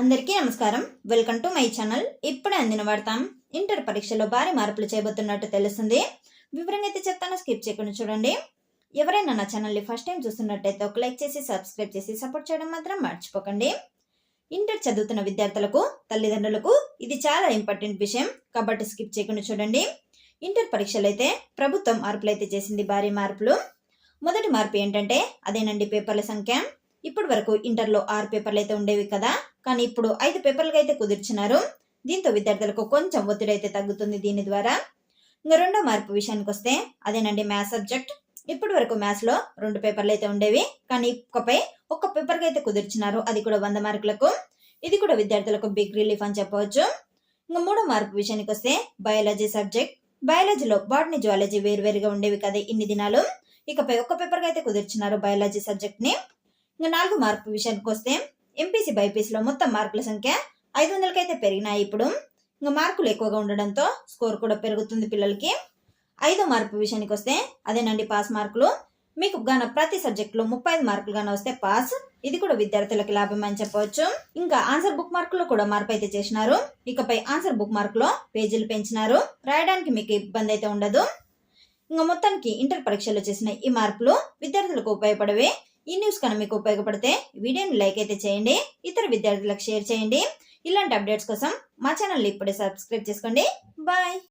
అందరికీ నమస్కారం. Welcome to my channel ఇప్పుడే అందిన వాడతాం ఇంటర్ పరీక్షలో భారీ మార్పులు చేయబోతున్నట్టు తెలుస్తుంది. వివరంగా అయితే చెప్తాను. స్కిప్ చేయకుండా చూడండి. ఎవరైనా నా ఛానల్ని ఫస్ట్ టైం చూస్తున్నట్టయితే ఒక లైక్ చేసి సబ్స్క్రైబ్ చేసి సపోర్ట్ చేయడం మాత్రం మర్చిపోకండి. ఇంటర్ చదువుతున్న విద్యార్థులకు తల్లిదండ్రులకు ఇది చాలా ఇంపార్టెంట్ విషయం. కాబట్టి స్కిప్ చేయకుండా చూడండి. ఇంటర్ పరీక్షలు అయితే ప్రభుత్వం మార్పులు అయితే చేసింది భారీ మార్పులు. మొదటి మార్పు ఏంటంటే అదేనండి పేపర్ల సంఖ్య. ఇప్పటి వరకు ఇంటర్లో ఆరు పేపర్లు అయితే ఉండేవి కదా. కానీ ఇప్పుడు ఐదు పేపర్లుగా అయితే కుదిర్చినారు. దీంతో విద్యార్థులకు కొంచెం ఒత్తిడి అయితే తగ్గుతుంది దీని ద్వారా. ఇంకా రెండో మార్పు విషయానికి వస్తే అదేనండి మ్యాథ్స్ సబ్జెక్ట్. ఇప్పటి వరకు మ్యాథ్స్లో రెండు పేపర్లు అయితే ఉండేవి. కానీ ఇకపై ఒక్క పేపర్గా అయితే కుదిర్చినారు. అది కూడా వంద మార్కులకు. ఇది కూడా విద్యార్థులకు బిగ్ రిలీఫ్ అని చెప్పవచ్చు. ఇంకా మూడో మార్పు విషయానికి వస్తే బయాలజీ సబ్జెక్ట్ బయాలజీలో బాటనీ జువాలజీ వేరువేరుగా ఉండేవి కదా ఇన్ని దినాలు. ఇకపై ఒక్క పేపర్గా అయితే కుదిర్చినారు బయాలజీ సబ్జెక్ట్ని. ఇంకా నాలుగు మార్పు విషయానికి వస్తే ఎంపీసీ బైపీసీలో మొత్తం మార్కుల సంఖ్య ఐదు వందలకైతే పెరిగినాయి. ఇప్పుడు ఇంకా మార్కులు ఎక్కువగా ఉండడంతో స్కోర్ కూడా పెరుగుతుంది పిల్లలకి. ఐదో మార్పు విషయానికి వస్తే అదేనండి పాస్ మార్కులు. మీకు గాన ప్రతి సబ్జెక్టులో ముప్పై ఐదు మార్కులు గాన వస్తే పాస్. ఇది కూడా విద్యార్థులకి లాభం అని చెప్పవచ్చు. ఇంకా ఆన్సర్ బుక్ మార్కులో కూడా మార్పు అయితే చేసినారు. ఇకపై ఆన్సర్ బుక్ మార్కులో పేజీలు పెంచినారు. రాయడానికి మీకు ఇబ్బంది అయితే ఉండదు. ఇంకా మొత్తానికి ఇంటర్ పరీక్షలో చేసిన ఈ మార్పులు విద్యార్థులకు ఉపయోగపడవే. ఈ న్యూస్ కనుక మీకు ఉపయోగపడితే వీడియోని లైక్ అయితే చేయండి ఇతర విద్యార్థులకు షేర్ చేయండి. ఇలాంటి అప్డేట్స్ కోసం మా ఛానల్ ఇప్పుడే సబ్స్క్రైబ్ చేసుకోండి. బాయ్